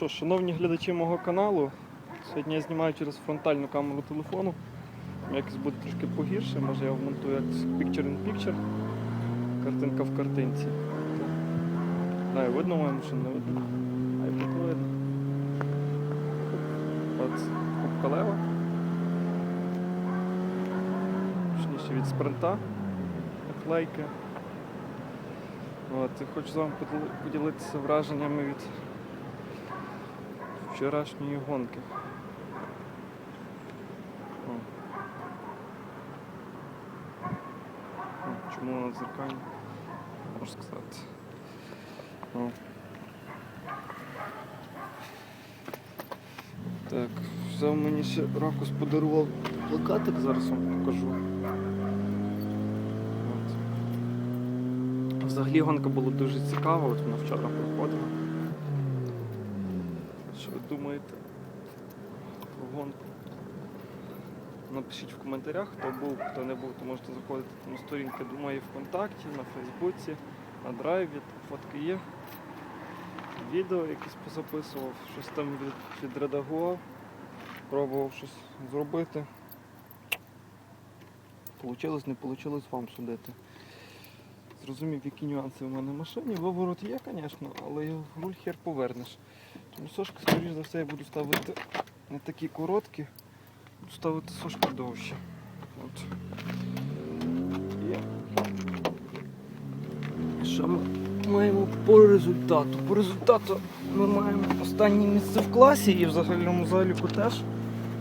що, шановні глядачі мого каналу, сьогодні я знімаю через фронтальну камеру телефону. Якось буде трошки погірше, може я вмонтую як picture in picture. Картинка в картинці. Не, видно мою машину, не видно. А видно. От кубка лева. Точніше від спринта. Наклейки. От, і хочу з вами поділитися враженнями від вчорашньої гонки. О. О, Чому вона дзеркальна? Можу сказати. О. Так, взяв мені ще ракус подарував плакатик, зараз вам покажу. От. Взагалі гонка була дуже цікава, от вона вчора проходила. Що ви думаєте про гонку? Напишіть в коментарях, хто був, хто не був, то можете заходити на сторінки думаю, ВКонтакті, на Фейсбуці, на драйві, там фотки є. Відео якісь позаписував, щось там від- відредагував, пробував щось зробити. Получилось, не вийшло вам судити. Зрозумів, які нюанси в мене в машині. Виворот є, звісно, але руль хер повернеш. Тому сошки, скоріш за все, я буду ставити не такі короткі, буду ставити сошки довші. От. Що ми маємо по результату? По результату ми маємо останнє місце в класі і в загальному заліку теж.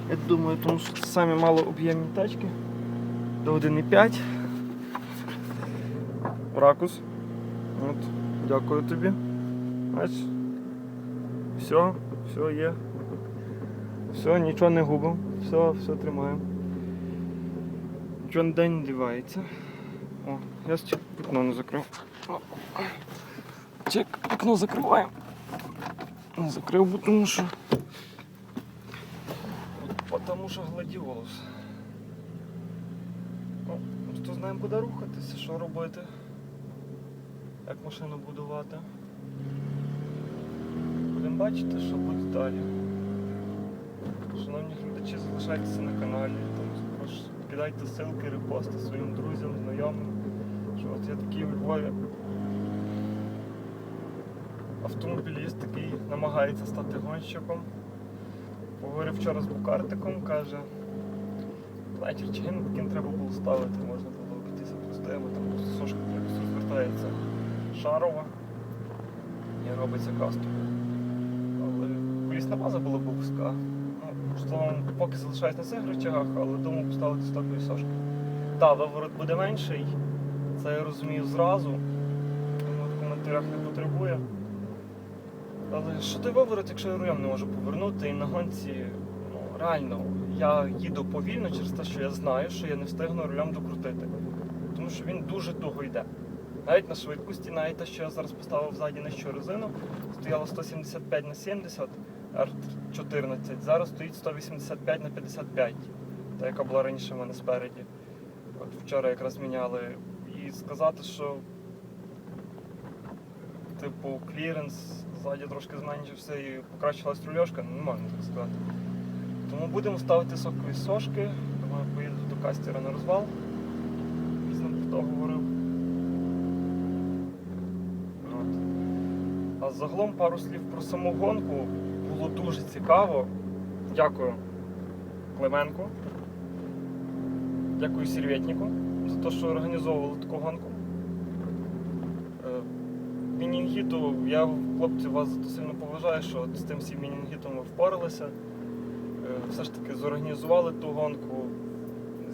Я думаю, тому що це самі малооб'ємні тачки до 1,5. Ракус. От, дякую тобі. Бач. Все, все є. Все, нічого не губимо. Все, все тримаємо. Нічого ніде не дівається. О, я вікно не закрив. Чек, вікно закриваємо. Не закрив, бо тому що. Потому що гладіолус. Ну, просто знаємо, куди рухатися, що робити. Як машину будувати. Будемо бачити, що буде далі. Шановні глядачі, залишайтеся на каналі, також кидайте ссылки, репости своїм друзям, знайомим. Що от є такий у Львові автомобіліст, який намагається стати гонщиком. Поговорив вчора з букартиком, каже, платір чи ким треба було ставити, можна було обійтися простими, там сошка якось розвертається шарова і робиться кастом. Але колісна база була б вузька. Ну, поки залишаюсь на цих речагах, але думаю поставити стокові сошки. Так, виворот буде менший, це я розумію зразу. Думаю, в коментарях не потребує. Але що той виворот, якщо я рулем не можу повернути і на гонці, ну реально, я їду повільно через те, що я знаю, що я не встигну рулем докрутити. Тому що він дуже туго йде. Навіть на швидкості, навіть те, що я зараз поставив ззаді нижчу резину, стояло 175 на 70 R14, зараз стоїть 185 на 55, та яка була раніше в мене спереді. От вчора якраз міняли. І сказати, що типу кліренс ззаді трошки зменшився і покращилась рульошка, ну, не можна так сказати. Тому будемо ставити сокові сошки. Думаю, поїду до кастера на розвал. Пізно хто говорив. Загалом пару слів про саму гонку. Було дуже цікаво. Дякую Клименку. Дякую Сірветніку за те, що організовували таку гонку. Е, Мінінгіту, я хлопці вас за сильно поважаю, що з тим всім мінінгітом ви впоралися. Е, Все ж таки зорганізували ту гонку,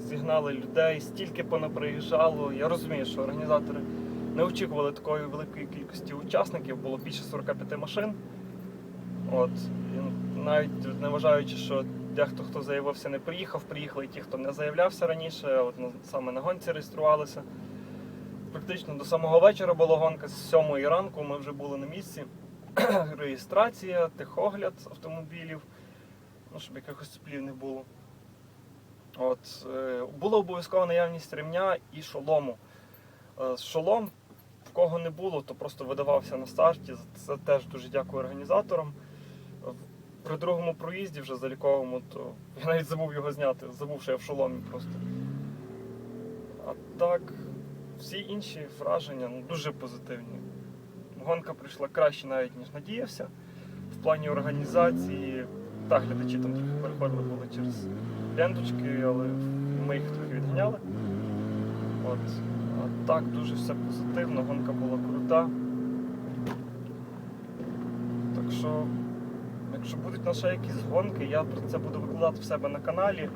зігнали людей, стільки понаприїжджало. Я розумію, що організатори не очікували такої великої кількості учасників, було більше 45 машин. От. І навіть не вважаючи, що дехто, хто заявився, не приїхав, приїхали ті, хто не заявлявся раніше, от, саме на гонці реєструвалися. Практично до самого вечора була гонка з 7 ранку, ми вже були на місці. Реєстрація, техогляд автомобілів, ну, щоб якихось сплів не було. От, е, була обов'язкова наявність ремня і шолому. Е, шолом, кого не було, то просто видавався на старті. Це теж дуже дякую організаторам. При другому проїзді вже заліковому, то я навіть забув його зняти, забув, що я в шоломі просто. А так, всі інші враження ну, дуже позитивні. Гонка прийшла краще навіть, ніж надіявся. В плані організації, так, глядачі там трохи переходили були через ленточки, але ми їх трохи відганяли. От. А так, дуже все позитивно, гонка була крута. Так що, якщо будуть на ще якісь гонки, я про це буду викладати в себе на каналі.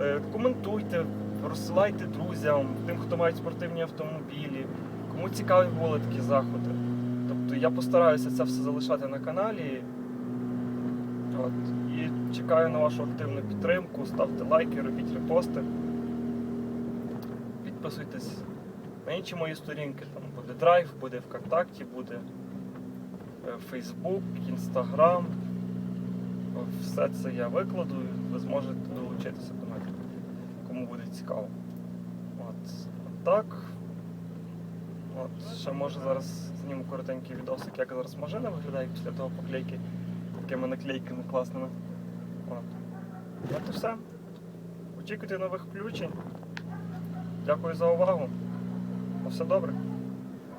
Е, Коментуйте, розсилайте друзям, тим, хто має спортивні автомобілі, кому цікаві були такі заходи. Тобто я постараюся це все залишати на каналі. От. І чекаю на вашу активну підтримку. Ставте лайки, робіть репости. Підписуйтесь на інші мої сторінки. Там буде драйв, буде ВКонтакті, буде е, Фейсбук, Інстаграм. Все це я викладу, ви зможете долучитися до мене, кому буде цікаво. От. Так. От, ще може зараз зніму коротенький відосик, як зараз машина виглядає після того поклейки такими наклейками класними. От і все. Очікуйте нових включень. Дякую за увагу. На все добре.